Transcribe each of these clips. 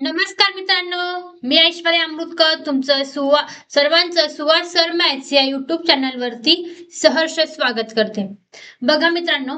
नमस्कार मित्रांनो मी ऐश्वर्या अमृतकर. तुमचं सुवा सर्वांचं सुवास सर मॅथ्स या युट्यूब चॅनलवरती सहर्ष स्वागत करते. बघा मित्रांनो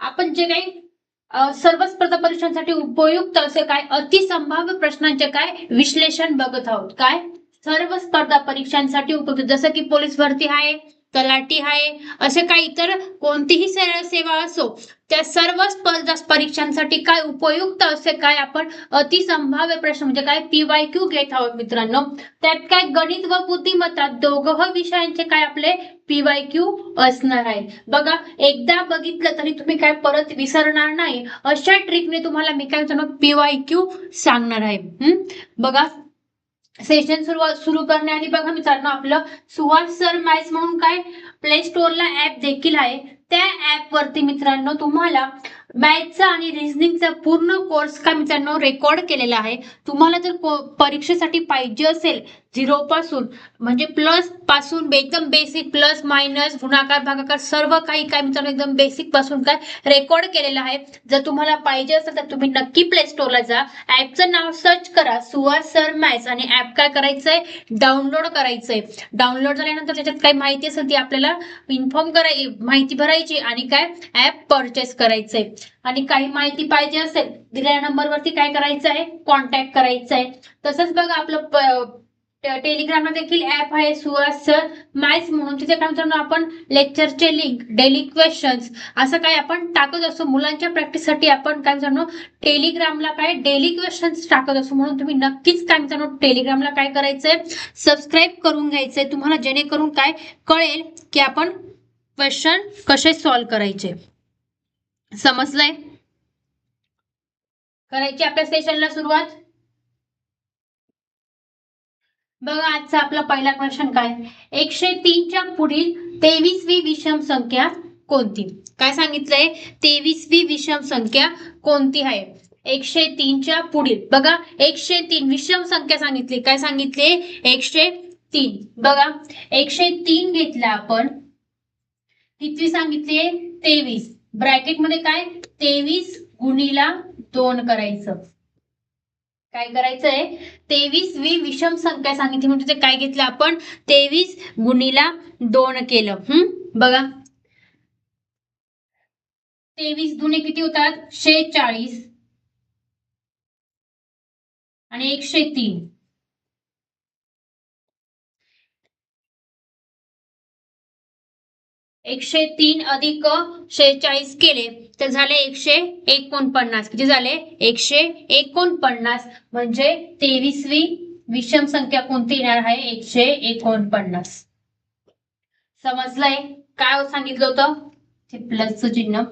आपण जे काही सर्व स्पर्धा परीक्षांसाठी उपयुक्त असे काय अतिसंभाव्य प्रश्नांचे काय विश्लेषण बघत आहोत. काय? सर्व स्पर्धा परीक्षांसाठी उपयुक्त. जसं की पोलीस भरती आहे तलाठी आहे. असे काही इतर कोणतीही से- सेवा असो त्या सर्व स्पर्धा परीक्षांसाठी काय उपयुक्त असे काय आपण अतिसंभाव्य प्रश्न म्हणजे काय पीवाय क्यू घेत आहोत मित्रांनो. त्यात काय गणित व बुद्धिमत्ता दोघं विषयांचे काय आपले पीवाय क्यू असणार आहे बघा एकदा बघितलं तरी तुम्ही काय परत विसरणार नाही. अशा ट्रिकने तुम्हाला मी काय म्हणतो पीवाय क्यू सांगणार आहे. हम्म? बघा सेशन सुरुवात सुरू करण्याआधी बघा मित्रांनो आपलं सुहास सर मॅथ्स म्हणून काय प्ले स्टोअरला ऍप देखील आहे. त्या ऍप वरती मित्रांनो तुम्हाला मॅथचा आणि रिझनिंगचा पूर्ण कोर्स का मित्रांनो रेकॉर्ड केलेला आहे. तुम्हाला जर को- परीक्षेसाठी पाहिजे असेल झिरो पासून म्हणजे प्लस पासून एकदम बेसिक प्लस मायनस गुणाकार भागाकार सर्व काही काय मित्रांनो एकदम बेसिकपासून काय रेकॉर्ड केलेलं आहे. जर तुम्हाला पाहिजे असेल तर तुम्ही नक्की प्ले स्टोरला जा. ऍपचं नाव सर्च करा सुहास सर मॅथ्स आणि ऍप काय करायचंय? डाउनलोड करायचंय. डाउनलोड झाल्यानंतर त्याच्यात काही माहिती असेल ती आपल्याला इन्फॉर्म कराय माहिती भरायची आणि काय? ऍप परचेस करायचंय. आणि काही माहिती पाहिजे असेल दिलेल्या नंबरवरती काय करायचं आहे कॉन्टॅक्ट करायचं आहे तसंच बघा आपलं टेलिग्रामला देखील ऍप आहे सुहास सर मॅथ्स म्हणून तिथे काय मित्रांनो आपण? लेक्चरचे लिंक डेली क्वेश्चन्स असं काय आपण टाकत असतो मुलांच्या प्रॅक्टिससाठी आपण काय मित्रांनो टेलिग्रामला काय डेली क्वेश्चन्स टाकत असतो म्हणून तुम्ही नक्कीच काय मित्रांनो टेलिग्रामला काय करायचंय? सबस्क्राईब करून घ्यायचंय. तुम्हाला जेणेकरून काय कळेल की आपण क्वेश्चन कसे सॉल्व्ह करायचे. समजलंय? करायची आपल्या सेशनला सुरुवात? बघा आजचा आपला पहिला क्वेश्चन काय? एकशे तीनच्या पुढील तेवीसवी विषम संख्या कोणती? काय सांगितलंय? तेवीसवी विषम संख्या कोणती आहे? एकशे तीनच्या पुढील. बघा एकशे तीन. विषम संख्या सांगितली. काय सांगितले? एकशे तीन. बघा एकशे तीन घेतला आपण. किती सांगितले? तेवीस. ब्रॅकेटमध्ये काय? तेवीस गुणीला दोन करायचं. काय करायचंय? तेवीस वी विषम संख्या सांगितली. म्हणजे ते काय घेतलं आपण? तेवीस गुणीला दोन केलं. हम्म बघा. तेवीस दुने किती होतात? शेचाळीस आणि एकशे तीन. एकशे तीन अधिक शेहेचाळीस केले. तर झाले एकशे एकोणपन्नास. किती झाले? एकशे एकोणपन्नास. म्हणजे तेवीसवी विषम संख्या कोणती येणार आहे? एकशे एकोणपन्नास. समजलंय? काय सांगितलं होतं? प्लसचं चिन्ह.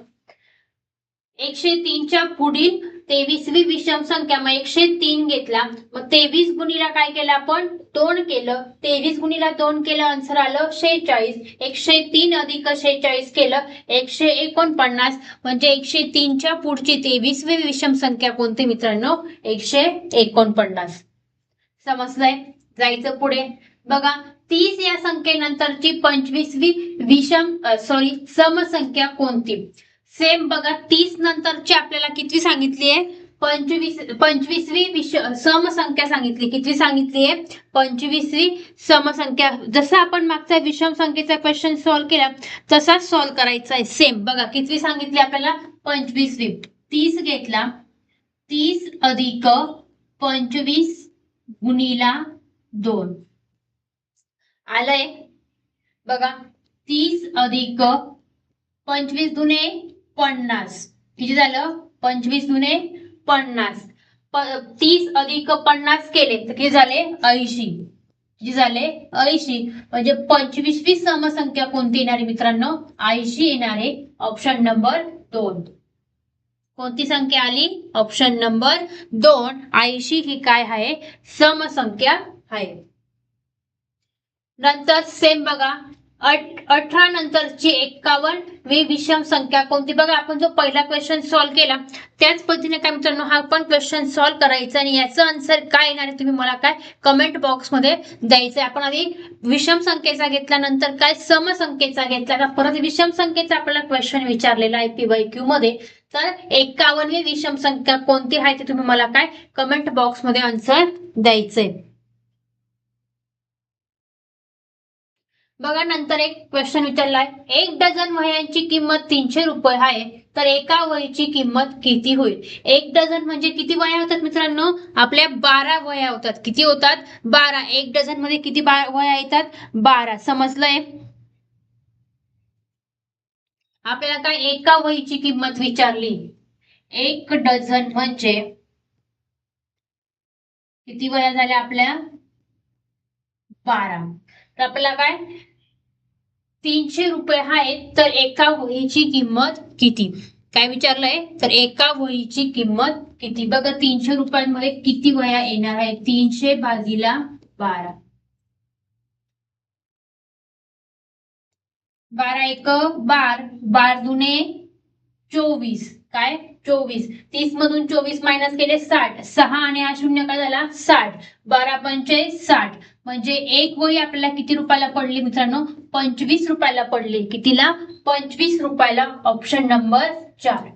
एकशे तीनच्या पुढील तेवीसवी विषम संख्या मग एकशे तीन घेतला. मग तेवीस गुणीला काय केलं आपण? दोन केलं. तेवीस गुणीला दोन केलं आन्सर आलं शेहेचाळीस. एकशे तीन अधिक शेहेचाळीस केलं एकशे एकोणपन्नास. म्हणजे एकशे तीनच्या पुढची तेवीसवी विषम संख्या कोणती मित्रांनो? एकशे एकोणपन्नास. समजलंय? जायचं पुढे. बघा तीस या संख्येनंतरची पंचवीसवी विषम सॉरी समसंख्या कोणती? सेम बघा तीस आपल्याला कितवी सांगितली आहे? पंचवीस पंचवीसवी विष समसंख्या सांगितली. किती सांगितली आहे? पंचवीसवी समसंख्या. जसं आपण मागचा विषम संख्येचा क्वेश्चन सॉल्व्ह केला तसाच सॉल्व्ह करायचा आहे. सेम बघा कितवी सांगितली आपल्याला? पंचवीसवी. तीस घेतला. तीस अधिक पंचवीस गुणीला दोन. आलंय? बघा तीस अधिक पंचवीस दुने पन्नास. किती झालं? पंचवीस दुने पन्नास. तीस अधिक पन्नास केले. तर किती झाले? ऐंशी. किती झाले? ऐंशी. म्हणजे पंचवीसवी समसंख्या कोणती येणारी मित्रांनो? ऐंशी येणारे ऑप्शन नंबर दोन. कोणती संख्या आली? ऑप्शन नंबर दोन. ऐंशी ही काय आहे? समसंख्या आहे. नंतर सेम बघा. अठरा नंतरची एक्कावन्न वी विषम संख्या कोणती? बघा आपण जो पहिला क्वेश्चन सॉल्व्ह केला त्याच पद्धतीने काय मित्रांनो हा पण क्वेश्चन सॉल्व्ह करायचा आणि याचं आन्सर काय येणार आहे तुम्ही मला काय कमेंट बॉक्समध्ये द्यायचं आहे आपण आधी विषम संख्येचा घेतल्यानंतर काय समसंख्येचा घेतला? का परत विषम संख्येचा आपल्याला क्वेश्चन विचारलेला आहे पीवाय क्यू मध्ये. तर एक्कावन्नवी विषम संख्या कोणती आहे ते तुम्ही मला काय कमेंट बॉक्समध्ये आन्सर द्यायचंय. बघा नंतर एक क्वेश्चन विचारलाय. एक डझन वह्यांची किंमत तीनशे रुपये आहे तर एका वहीची किंमत किती होईल? एक डझन म्हणजे किती वह्या होतात मित्रांनो? आपल्या बारा वह्या होतात. किती होतात? बारा. एक डझनमध्ये किती वह्या येतात? बारा. समजलंय? आपल्याला काय एका वहीची किंमत विचारली? एक डझन म्हणजे किती वह्या झाल्या आपल्या? बारा. तर आपल्याला काय? तीनशे रुपये आहेत तर एका वहीची किंमत किती? काय विचारलंय? तर एका वहीची किंमत किती? बघा तीनशे रुपयांमध्ये किती वह्या येणार आहे तीनशे भागीला बारा. बारा एक बार. बार दुने चोवीस. काय? चोवीस. तीस मधून चोवीस मायनस केले साठ. सहा आणि हा शून्य काय झाला? साठ. बारा पंचे साठ. म्हणजे एक वही आपल्याला किती रुपयाला पडली मित्रांनो? पंचवीस रुपयाला पडले. कितीला? पंचवीस रुपयाला ऑप्शन नंबर चार.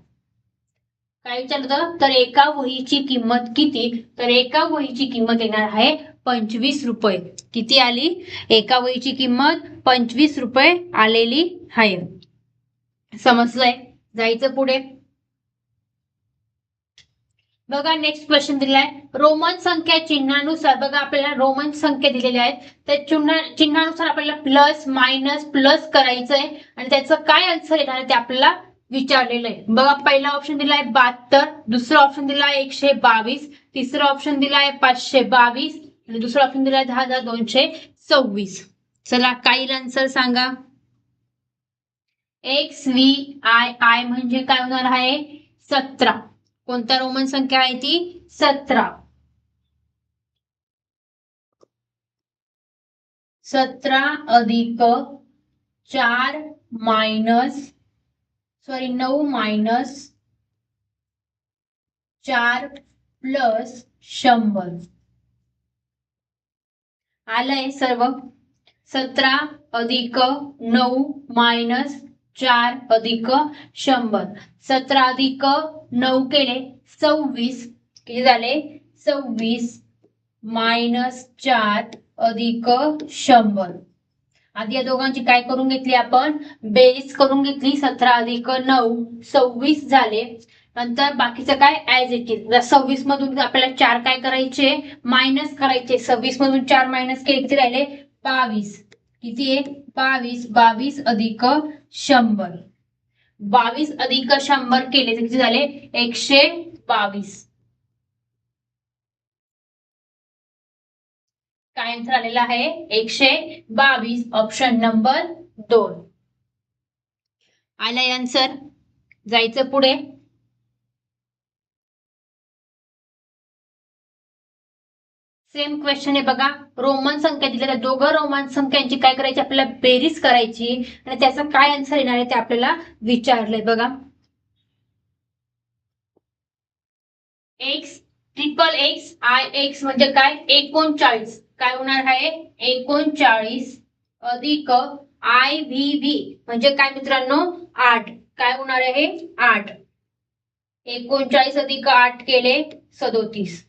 काय विचारलं तर एका वहीची किंमत किती? तर एका वहीची किंमत येणार आहे पंचवीस रुपये. किती आली? एका वहीची किंमत पंचवीस रुपये आलेली आहे. समजलंय? जायचं पुढे. बघा नेक्स्ट क्वेश्चन दिलाय. रोमन संख्या चिन्हानुसार बघा आपल्याला रोमन संख्या दिलेल्या आहेत. त्या चिन्हा चिन्हानुसार आपल्याला प्लस मायनस प्लस करायचंय. आणि त्याचं काय आन्सर येणार ते आपल्याला विचारलेलं आहे. बघा पहिला ऑप्शन दिलाय बहात्तर दुसरा ऑप्शन दिलाय एकशे बावीस तिसरा ऑप्शन दिलाय पाचशे बावीस आणि दुसरा ऑप्शन दिलाय दहा हजार दोनशे सव्वीस. चला काही आन्सर सांगा. एक्स व्ही आय आय म्हणजे काय होणार आहे? सतरा. कोणता रोमन संख्या आहे ती? सतरा. सतरा अधिक चार मायनस सॉरी नऊ मायनस चार प्लस शंभर. आलंय सर्व? सतरा अधिक नऊ मायनस चार अधिक शंभर. सतरा अधिक नऊ केले सव्वीस. किती झाले? सव्वीस मायनस चार अधिक शंभर. आधी या दोघांची काय करून घेतली आपण? बेरीज करून घेतली. सतरा अधिक नऊ सव्वीस झाले. नंतर बाकीचं काय? ऍज इट इज सव्वीस मधून आपल्याला चार काय करायचे? मायनस करायचे. सव्वीस मधून चार मायनस केले. किती राहिले? बावीस. किती आहे? बावीस. बावीस अधिक शंभर. बावीस अधिक शंभर केले तर किती झाले? एकशे बावीस. काय आन्सर आलेला आहे? एकशे बावीस. ऑप्शन नंबर दोन. आलाय आन्सर. जायचं पुढे. सेम क्वेश्चन आहे बघा. रोमन संख्या दिल्या त्या दोघं रोमन संख्यांची काय करायची? आपल्याला बेरीज करायची. आणि त्याचा काय आन्सर येणार आहे ते आपल्याला विचारलंय बघा. X triple X I X म्हणजे काय? एकोणचाळीस. काय होणार आहे? एकोणचाळीस अधिक आय व्ही व्ही म्हणजे काय मित्रांनो? आठ. काय होणार आहे? आठ. एकोणचाळीस अधिक आठ केले सदोतीस.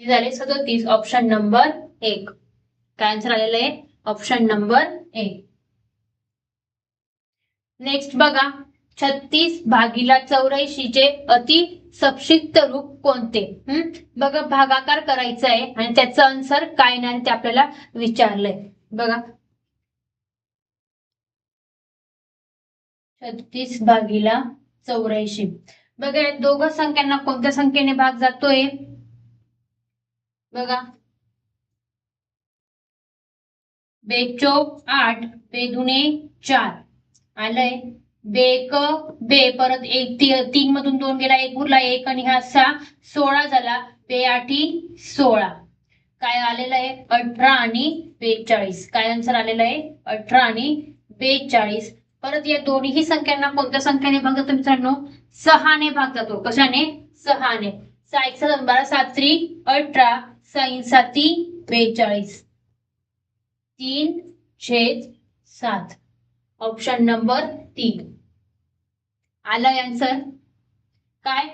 हे झाले सदोतीस. ऑप्शन नंबर एक. काय आन्सर आलेलं आहे? ऑप्शन नंबर एक नेक्स्ट बघा. छत्तीस भागीला चौऱ्याऐंशीचे अति संक्षिप्त रूप कोणते? हम्म बघा भागाकार करायचा आहे आणि त्याचं आन्सर काय नाही ते आपल्याला विचारलंय. बघा. छत्तीस भागीला चौऱ्याऐंशी. बघा दोघं संख्यांना कोणत्या संख्येने भाग जातोय? बघा बेचोक आठ बेदुने चार आलंय बेक बे परत एक ती- तीन मधून दोन गेला एक उरला एक आणि हा सहा सोळा झाला बे आठी सोळा काय आलेलं आहे अठरा आणि बेचाळीस काय आन्सर आलेलं आहे अठरा आणि बेचाळीस परत या दोन्ही संख्यांना कोणत्या संख्येने भाग जातो मित्रांनो सहाने भाग जातो कशाने सहाने सहा एक सात बारा सात त्री अठरा साईन साती बेचाळीस. तीन छेद सात. ऑप्शन नंबर तीन. आलाय आन्सर काय?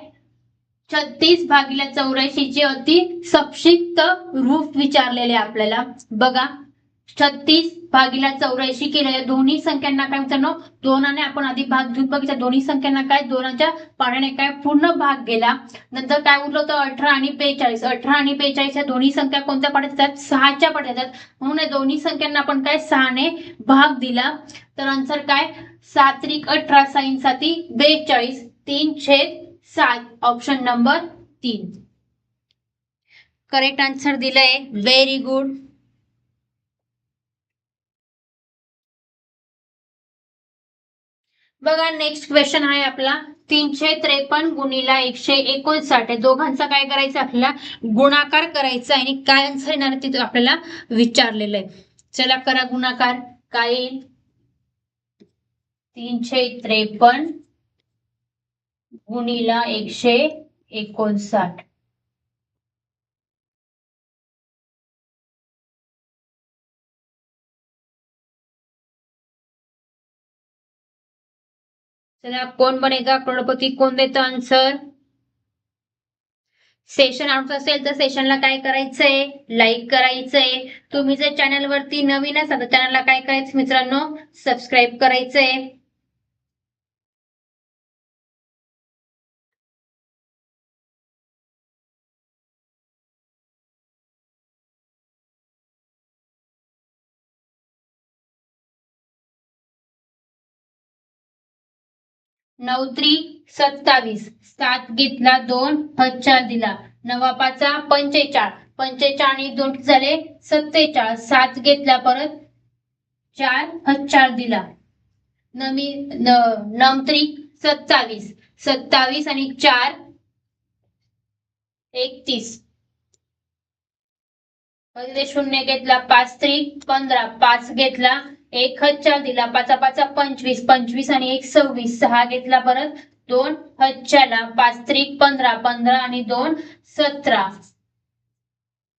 छत्तीस भागील्या चौऱ्याऐंशी चे अति संक्षिप्त रूप विचारलेले आपल्याला. बघा. छत्तीस भागीला चौऱ्याऐंशी केलं. या दोन्ही संख्यांना काय मित्रांनो दोनाने आपण आधी भाग घेऊन बघितला. दोन्ही संख्यांना काय? दोनाच्या पाण्याने काय पूर्ण भाग गेला. नंतर काय उरलं होतं? अठरा आणि बेचाळीस. अठरा आणि बेचाळीस या दोन्ही संख्या कोणत्या पाड्यात येतात? सहाच्या पाड्यात येतात. म्हणून या दोन्ही संख्यांना आपण काय? सहाने भाग दिला. तर आन्सर काय? सात्रिक अठरा साईन साती बेचाळीस. तीन छेद सात. ऑप्शन नंबर तीन. करेक्ट आन्सर दिलंय. व्हेरी गुड बघा नेक्स्ट क्वेश्चन आहे आपला. तीनशे त्रेपन्न गुणीला एकशे एकोणसाठ. दोघांचा काय करायचं? आपल्याला गुणाकार करायचा आणि काय आन्सर येणार तिथे आपल्याला विचारलेलं आहे. चला करा गुणाकार. काय येईल? तीनशे त्रेपन्न गुणीला एकशे एकोणसाठ. चला कोण बनेगा? करोडपती कोण देतं आन्सर सेशन आवडत असेल तर सेशनला काय करायचंय? लाईक करायचंय. तुम्ही जर चॅनल वरती नवीन असाल तर चॅनलला काय करायचं मित्रांनो? सबस्क्राईब करायचंय. नऊ त्री सत्तावीस. सात घेतला दोन. हजार दिला. नवापाचा पंचेचाळ. पंचेचाळ आणि दोन झाले सत्तेचाळ. सात घेतला परत चार. हजार दिला. नमी न- त्री सत्तावीस. सत्तावीस आणि चार एकतीस. पहिले शून्य घेतला पाच त्री पंधरा. पाच घेतला एक हजार दिला पाचा पाचा पंचवीस पंचवीस आणि एक सव्वीस सहा घेतला परत दोन हजारला पाच त्रिक पंधरा पंधरा आणि दोन सतरा.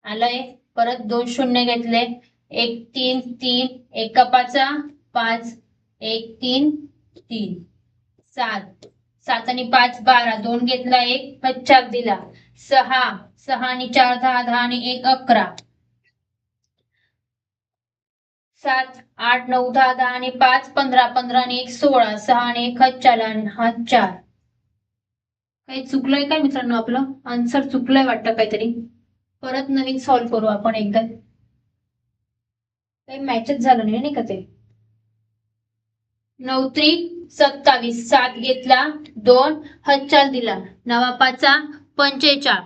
आलंय परत दोन शून्य घेतले. एक तीन तीन एका पाचा पाच एक तीन तीन. सात. सात आणि पाच बारा. दोन घेतला एक हजार दिला. सहा. सहा आणि चार दहा दहा आणि एक अकरा. सात आठ नऊ दहा दहा आणि पाच पंधरा पंधरा आणि एक सोळा सहा आणि एक हजार आणि हा चार. काही चुकलंय काय मित्रांनो आपलं? आन्सर चुकलंय वाटतं काहीतरी. परत नवीन सॉल्व्ह करू आपण एकदा. काही मॅचच झालं नाही नाही का ते? नऊ त्रिक सत्तावीस. सात घेतला दोन. हजार दिला. नवा पाचा पंचेचाळ.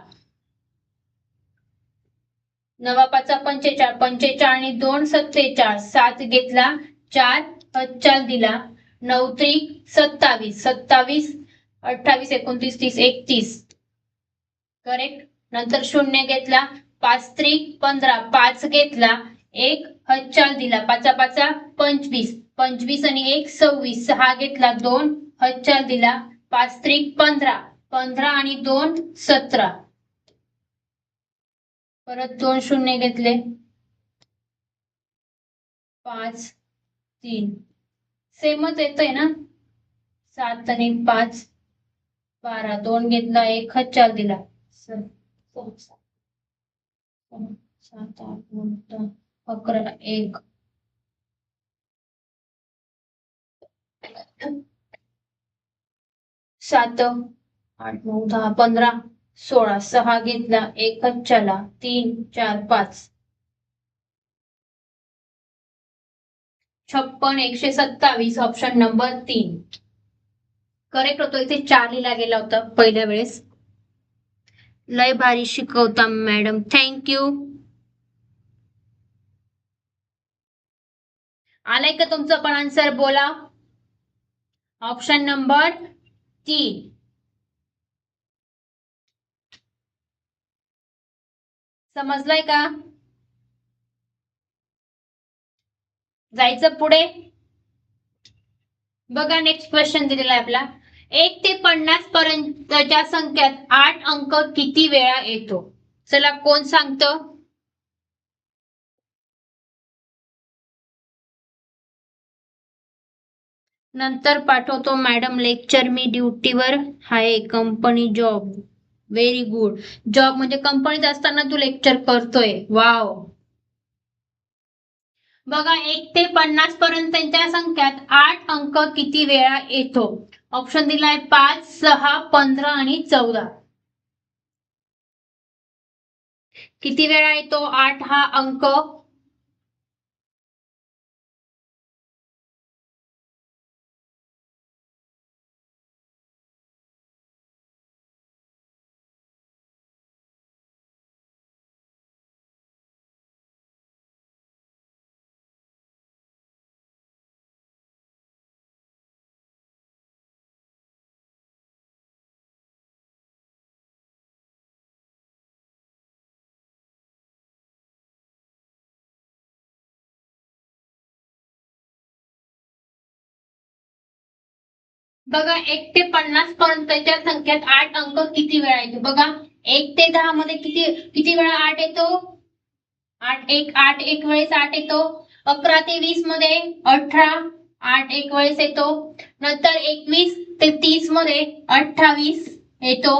नवा पाचा पंचेचाळ पंचेचाळ आणि दोन सत्तेचाळ. सात घेतला चार हजार दिला. नऊ त्रिक सत्तावीस. सत्तावीस अठ्ठावीस एकोणतीस तीस एकतीस. करेक्ट नंतर शून्य घेतला. पाच त्रिक पंधरा. पाच घेतला. एक हजार दिला. पाचा पाचा पंचवीस. पंचवीस आणि एक सव्वीस. सहा घेतला. दोन हजार दिला. पाच त्रिक पंधरा. पंधरा आणि दोन सतरा. परत दोन शून्य घेतले. पाच तीन. सेमच येतोय ना? सात आणि पाच बारा. दोन घेतला एक हजार दिला. सर सात आठ नऊ दहा अकरा एक. सात आठ नऊ दहा पंधरा. सोळा सहा घेतला एकच चला तीन चार पाच. छप्पन एकशे सत्तावीस ऑप्शन नंबर तीन. करेक्ट होतो इथे चार लिहिला गेला होता पहिल्या वेळेस. लय भारी शिकवता मॅडम थँक्यू आलाय का तुमचं पण आन्सर बोला. ऑप्शन नंबर तीन. समजलंय का? जायचं पुढे? बघा नेक्स्ट क्वेश्चन दिलेला आपला. एक ते पन्नास पर्यंतच्या संख्यात आठ अंक किती वेळा येतो? चला कोण सांगत? नंतर पाठवतो मॅडम लेक्चर मी ड्युटीवर हाय company job very good job म्हणजे कंपनीत असताना तू लेक्चर करतोय. वाव बघा एक ते पन्नास पर्यंतच्या संख्यात आठ अंक किती वेळा येतो? ऑप्शन दिलाय पाच सहा पंधरा आणि चौदा. किती वेळा येतो? आठ हा अंक. बघा एक ते पन्नास पर्यंतच्या संख्येत आठ अंक किती वेळा येतो? बघा एक ते दहा मध्ये किती किती वेळा आठ येतो? आठ एक आठ एक वेळेस आठ येतो. अकरा ते वीसमध्ये अठरा आठ एक वेळेस येतो. नंतर एकवीस ते तीसमध्ये अठ्ठावीस येतो.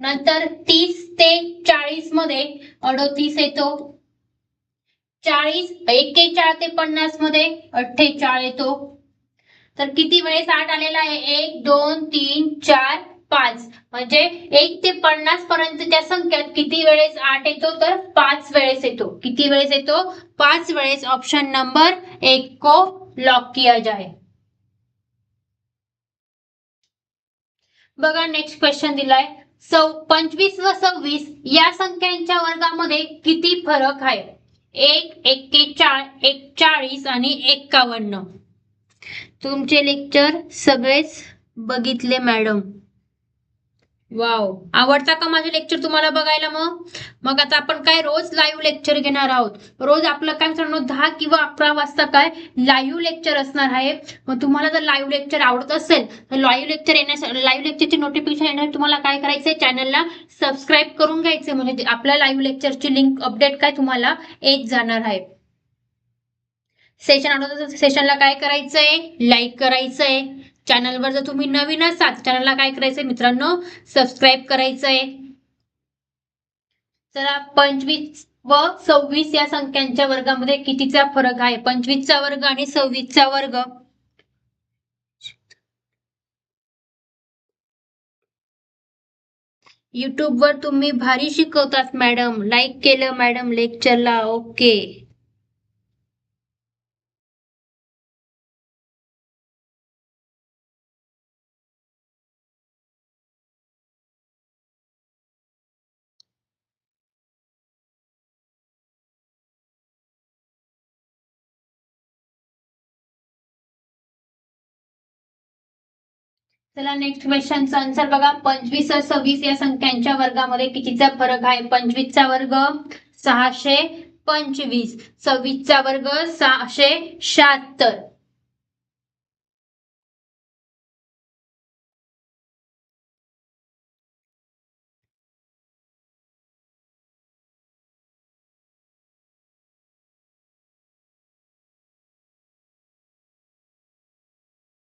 नंतर तीस ते चाळीसमध्ये अडोतीस येतो. चाळीस एक्केचाळ ते पन्नासमध्ये अठ्ठेचाळ येतो. तर किती वेळेस आठ आलेला आहे? एक दोन तीन चार पाच. म्हणजे एक ते पन्नास पर्यंत त्या संख्यात किती वेळेस आठ येतो? तर पाच वेळेस येतो. किती वेळेस येतो? पाच वेळेस. ऑप्शन नंबर एक को लॉक किया जाए. बघा नेक्स्ट क्वेश्चन दिलाय. सौ पंचवीस व सव्वीस या संख्यांच्या वर्गामध्ये किती फरक आहे? एक एक्केचाळ एकचाळीस आणि एक्कावन्न. तुमचे लेक्चर सगळेच बघितले मॅडम. वाव. आवडता का माझे लेक्चर तुम्हाला बघायला मग? मग आता आपण काय रोज लाईव्ह लेक्चर घेणार आहोत? रोज आपलं काय मित्रांनो दहा किंवा अकरा वाजता काय लाईव्ह लेक्चर असणार आहे. मग तुम्हाला जर लाईव्ह लेक्चर आवडत असेल तर लाईव्ह लेक्चर येण्यास लाईव्ह लेक्चरचे नोटिफिकेशन येणार तुम्हाला काय करायचंय? चॅनलला सबस्क्राईब करून घ्यायचे म्हणजे आपल्या लाईव्ह लेक्चरची लिंक अपडेट काय तुम्हाला येत जाणार आहे. सेशन आवडत सेशनला काय करायचंय? लाईक करायचंय. चॅनलवर जर तुम्ही नवीन असाल चॅनलला काय करायचंय मित्रांनो? सबस्क्राईब करायचंय. चला पंचवीस व सव्वीस या संख्यांच्या वर्गामध्ये कितीचा फरक आहे? पंचवीसचा वर्ग आणि सव्वीसचा वर्ग. युट्यूबवर तुम्ही भारी शिकवतात मॅडम लाईक केलं मॅडम लेक्चरला ओके चला नेक्स्ट क्वेश्चनचा आन्सर बघा. पंचवीस सव्वीस या संख्यांच्या वर्गामध्ये कितीचा फरक आहे? पंचवीसचा वर्ग सहाशे पंचवीस. सव्वीसचा वर्ग सहाशे शहात्तर.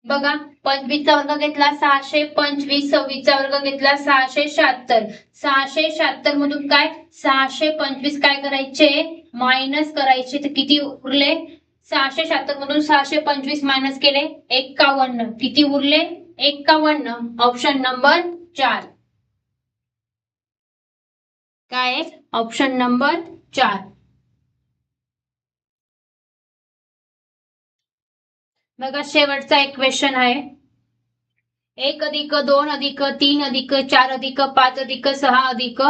बघा पंचवीसचा वर्ग घेतला सहाशे पंचवीस सव्वीसचा वर्ग घेतला सहाशे शहात्तर. सहाशे शहात्तर मधून काय? सहाशे पंचवीस काय करायचे? मायनस करायचे. तर किती उरले? सहाशे शहात्तर मधून सहाशे पंचवीस मायनस केले एक्कावन्न किती उरले? एक्कावन्न ऑप्शन नंबर चार. काय ऑप्शन नंबर चार. बघा शेवटचा एक क्वेश्चन आहे. एक अधिक दोन अधिक तीन अधिक चार अधिक पाच अधिक सहा अधिक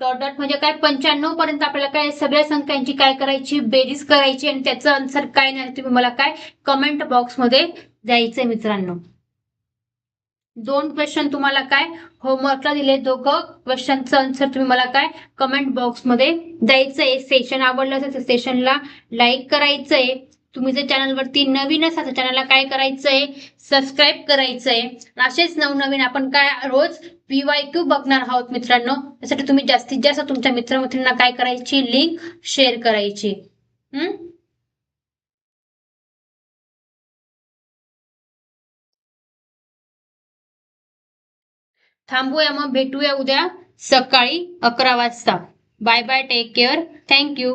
डॉट डॉट म्हणजे काय? पंच्याण्णव पर्यंत आपल्याला काय? सगळ्या संख्यांची काय करायची? बेरीज करायची आणि त्याचं आन्सर काय नाही? तुम्ही मला काय? कमेंट बॉक्समध्ये द्यायचंय मित्रांनो. दोन क्वेश्चन तुम्हाला काय? होमवर्कला दिले दोघं. क्वेश्चनचं आन्सर तुम्ही मला काय? कमेंट बॉक्समध्ये द्यायचंय. सेशन आवडलं असेल तर सेशनला लाईक करायचंय. तुम्ही जर चॅनलवरती नवीन असाल तर चॅनलला काय करायचंय? सबस्क्राईब करायचंय. असेच नवनवीन आपण काय रोज पीवाय क्यू बघणार आहोत मित्रांनो. त्यासाठी तुम्ही जास्तीत जास्त तुमच्या मित्रमैत्रिणींना काय करायची? लिंक शेअर करायची. हम्म? थांबूया मग भेटूया उद्या सकाळी अकरा वाजता. Bye bye take care thank you